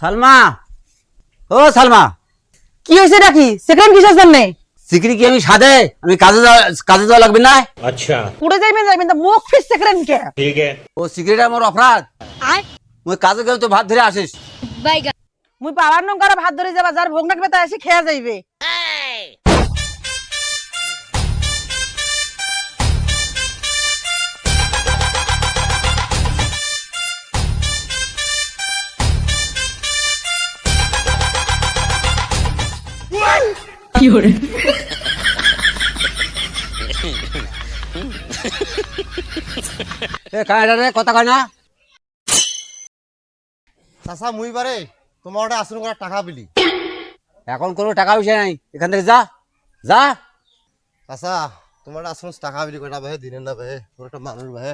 সালমা। ও সালমা। কি হয়েছে নাকি সেখানে কিসের সামনে সিকরি কি? আমি সাদে আমি কাজে কাজে যাওয়া লাগবে না। আচ্ছা। যাইবেন যাইবেন মুখ ফিস সেখানে কে। ঠিক আছে। ও সিকরিটা অপরাধ। কাজে তো ভাত ধরে আসিস। বাইগা মুই পাওয়ার নং করে ভাত ধরে যাবা যার ভোগ নাকবে তাই আসি খেয়া যাইবে। এ কায়দা রে? কথা কয় না? মুই বারে তোমার ওটা আসন করার টাকা পেলি এখন কোনো টাকা পয়সা নাই। এখান থেকে যা। যা। চাচা তোমার আসন টাকা পেলি কয়টা ভাই দিনের না ভাই তোর একটা মানুষ ভাই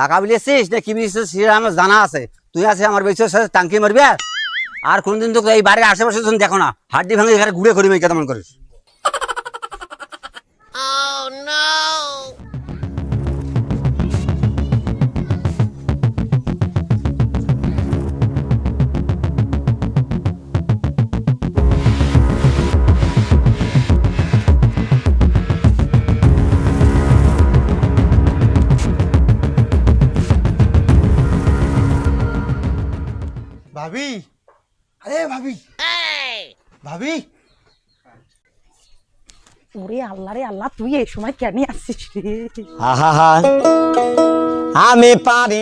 টাকা বিলিয়েছিস না কি বিলিয়েছিস সেটা আমার জানা আছে। তুই আছে আমার বেশি টাঙ্কি মারবি? আর কোনদিন তো এই বাড়ির আশেপাশে তুমি দেখো না হাড্ডি ভাঙে এখানে ঘুরে করি মেয়ে কেমন করিস। ভাবি আরে ভাবি। ভাবি। ওরে আল্লাহ রে আল্লাহ তুই এই সময় কেন আসছিস রে? হা হা হা আমি পারি